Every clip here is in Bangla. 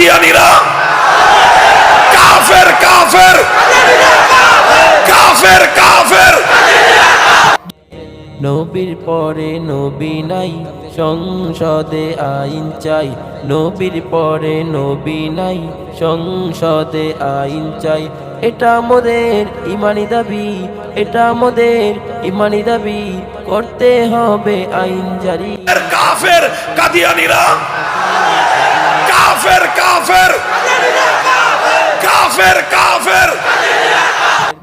কাদিয়ানিরা কাফের কাফের। কাফের কাফের। নবীর পরে নবী নাই সংসদে আইন চাই। নবীর পরে নবী নাই সংসদে আইন চাই। এটা মোদের ইমানি দাবি এটা মোদের ইমানি দাবি। করতে হবে আইন জারি। কাফের কাদিয়ানিরা। কাফের কাফের। কাফের কাফের।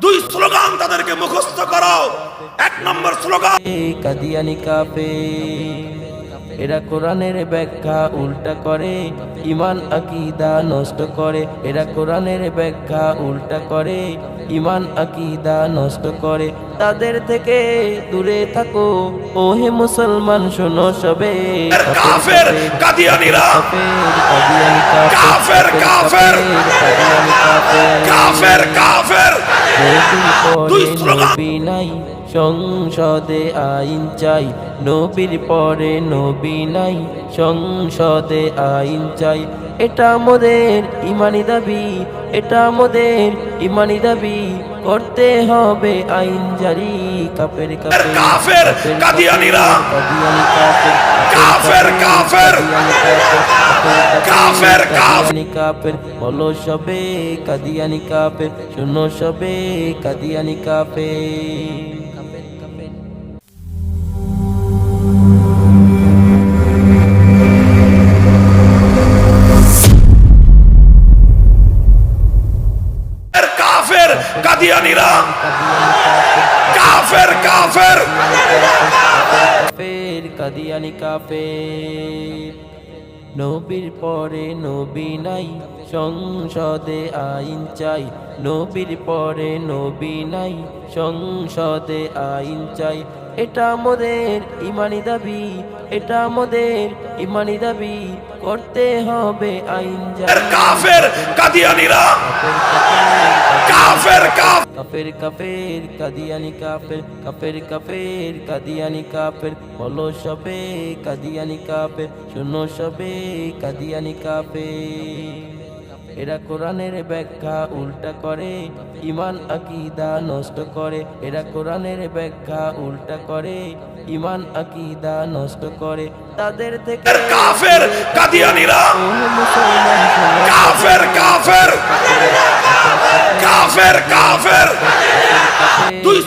দুই স্লোগান তাদেরকে মুখস্থ করো এক নম্বর স্লোগান। কাদিয়ানি কাপে এরা কোরআনের ব্যাখ্যা উল্টা করে ইমান আকিদা নষ্ট করে। এরা কোরআনের ব্যাখ্যা উল্টা করে। ইমান আকিদা নষ্ট করে। তাদের থেকে দূরে থাকো ও হে মুসলমান শোনো সবে। কাফের কাদিয়ানিরা! কাফের, কাফের। কাফের কাফের! কাফের দুই নবীর পরে নবী নাই সংসদে আইন চাই। নবীর পরে নবী নাই সংসদে আইন চাই। এটা আমাদের ইমানি দাবি এটা আমাদের ইমানি দাবি করতে হবে আইন জারি কাপের কাপের কাফের, কাদিয়ানিরা। কাদিয়ানি কাফের কাফের, কাফের। কাফের, কাফের। কাদিয়ানি কাফের বলো সবে কাদিয়ানি কাফের শোনো সবে কাদিয়ানি কাফের কাদিয়ানিরা। কাফের কাফের। কাফের, কাদিয়ানি কাফের। নবীর পরে নবী নাই, সংসদে আইন চাই। নবীর পরে নবী নাই, সংসদে আইন চাই। এটা আমাদের ইমানি দাবি এটা আমাদের ইমানি দাবি করতে হবে আইন কাফের কাদিয়ানিরা! কাফের কাফের কাফের কাফের কাদিয়ানি কাফের কাফের কাফের কাদিয়ানি কাফের বলো সবে কাদিয়ানি কাফের শোনো সবে কাদিয়ানি কাফের। এরা কোরআনের ব্যাখ্যা উল্টা করে ইমান আকিদা নষ্ট করে। এরা কোরআনের ব্যাখ্যা উল্টা করে ইমান আকিদা নষ্ট করে। তাদের থেকে কাফের কাদিয়ানিরা। কাফের কাফের। কাফের কাফের। দুই